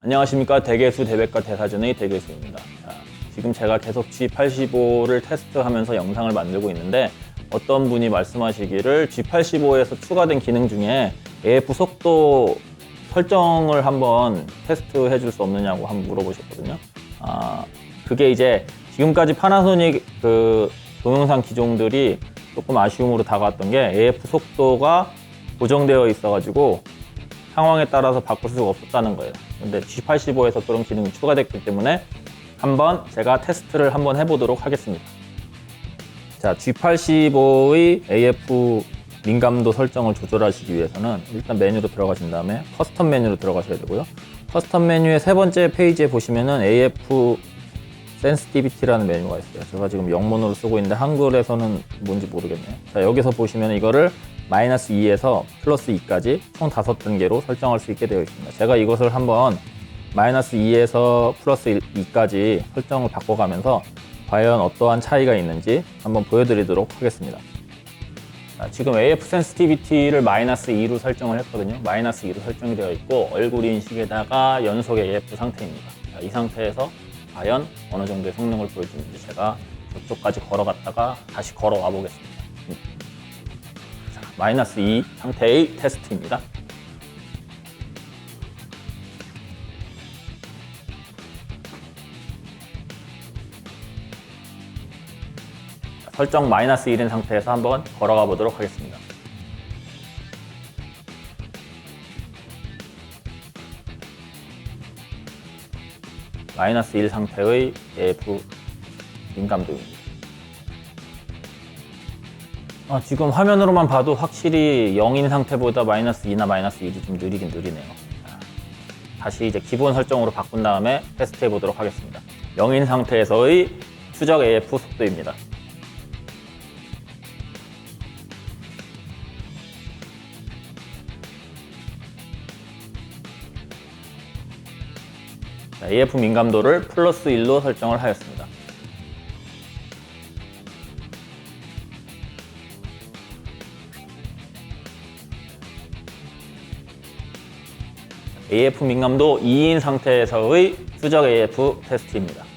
안녕하십니까 대개수 대백과 대사전의 대개수입니다. 자, 지금 제가 계속 G85를 테스트하면서 영상을 만들고 있는데 어떤 분이 말씀하시기를 G85에서 추가된 기능 중에 AF 속도 설정을 한번 테스트해 줄 수 없느냐고 한번 물어보셨거든요. 아, 그게 이제 지금까지 파나소닉 그 동영상 기종들이 조금 아쉬움으로 다가왔던 게 AF 속도가 고정되어 있어가지고 상황에 따라서 바꿀 수가 없었다는 거예요. 근데 G85에서 그런 기능이 추가됐기 때문에 한번 제가 테스트를 한번 해보도록 하겠습니다. 자, G85의 AF 민감도 설정을 조절하시기 위해서는 일단 메뉴로 들어가신 다음에 커스텀 메뉴로 들어가셔야 되고요. 커스텀 메뉴의 세 번째 페이지에 보시면은 AF 센스티비티라는 메뉴가 있어요. 제가 지금 영문으로 쓰고 있는데 한글에서는 뭔지 모르겠네요. 자, 여기서 보시면 이거를 마이너스 2에서 플러스 2까지 총 다섯 단계로 설정할 수 있게 되어 있습니다. 제가 이것을 한번 마이너스 2에서 플러스 2까지 설정을 바꿔가면서 과연 어떠한 차이가 있는지 한번 보여드리도록 하겠습니다. 자, 지금 AF 센스티비티를 마이너스 2로 설정을 했거든요. 마이너스 2로 설정이 되어 있고 얼굴 인식에다가 연속 AF 상태입니다. 자, 이 상태에서 과연 어느 정도의 성능을 보여주는지 제가 저쪽까지 걸어갔다가 다시 걸어와 보겠습니다. 음. 자, 마이너스 2 상태의 테스트입니다. 자, 설정 마이너스 1인 상태에서 한번 걸어가 보도록 하겠습니다. 마이너스 1 상태의 AF 민감도입니다. 아, 지금 화면으로만 봐도 확실히 0인 상태보다 마이너스 2나 마이너스 1이 좀 느리긴 느리네요. 자, 다시 이제 기본 설정으로 바꾼 다음에 테스트 해 보도록 하겠습니다. 0인 상태에서의 추적 AF 속도입니다. AF 민감도를 플러스 1로 설정을 하였습니다. AF 민감도 2인 상태에서의 수적 AF 테스트입니다.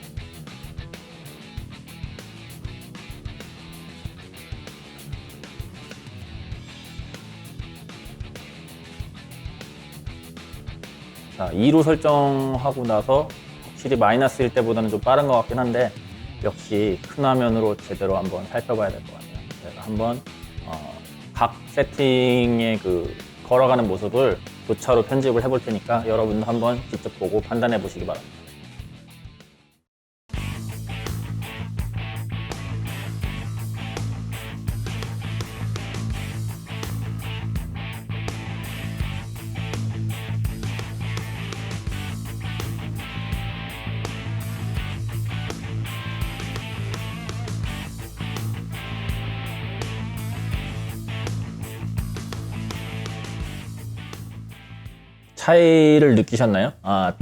2로 설정하고 나서 확실히 마이너스 1 때보다는 좀 빠른 것 같긴 한데 역시 큰 화면으로 제대로 한번 살펴봐야 될 것 같아요. 제가 한번 어, 각 세팅의 그 걸어가는 모습을 교차로 편집을 해볼 테니까 여러분도 한번 직접 보고 판단해 보시기 바랍니다. 차이를 느끼셨나요? 아,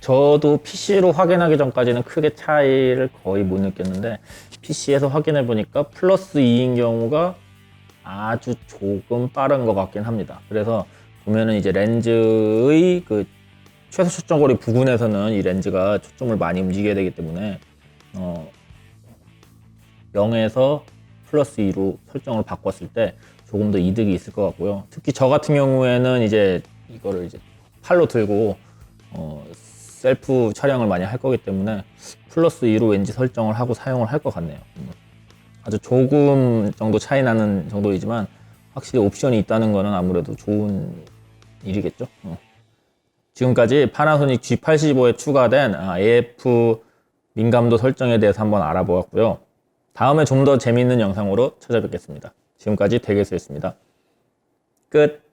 저도 PC로 확인하기 전까지는 크게 차이를 거의 못 느꼈는데 PC에서 확인해 보니까 플러스 2인 경우가 아주 조금 빠른 것 같긴 합니다. 그래서 보면은 이제 렌즈의 그 최소 초점거리 부근에서는 이 렌즈가 초점을 많이 움직여야 되기 때문에 어 0에서 플러스 2로 설정을 바꿨을 때 조금 더 이득이 있을 것 같고요. 특히 저 같은 경우에는 이제 이거를 이제 팔로 들고 어, 셀프 촬영을 많이 할 거기 때문에 플러스 2로 왠지 설정을 하고 사용을 할 것 같네요. 음. 아주 조금 정도 차이 나는 정도이지만 확실히 옵션이 있다는 거는 아무래도 좋은 일이겠죠. 어. 지금까지 파나소닉 G85에 추가된 아, AF 민감도 설정에 대해서 한번 알아보았고요. 다음에 좀 더 재미있는 영상으로 찾아뵙겠습니다. 지금까지 대개수였습니다. 끝.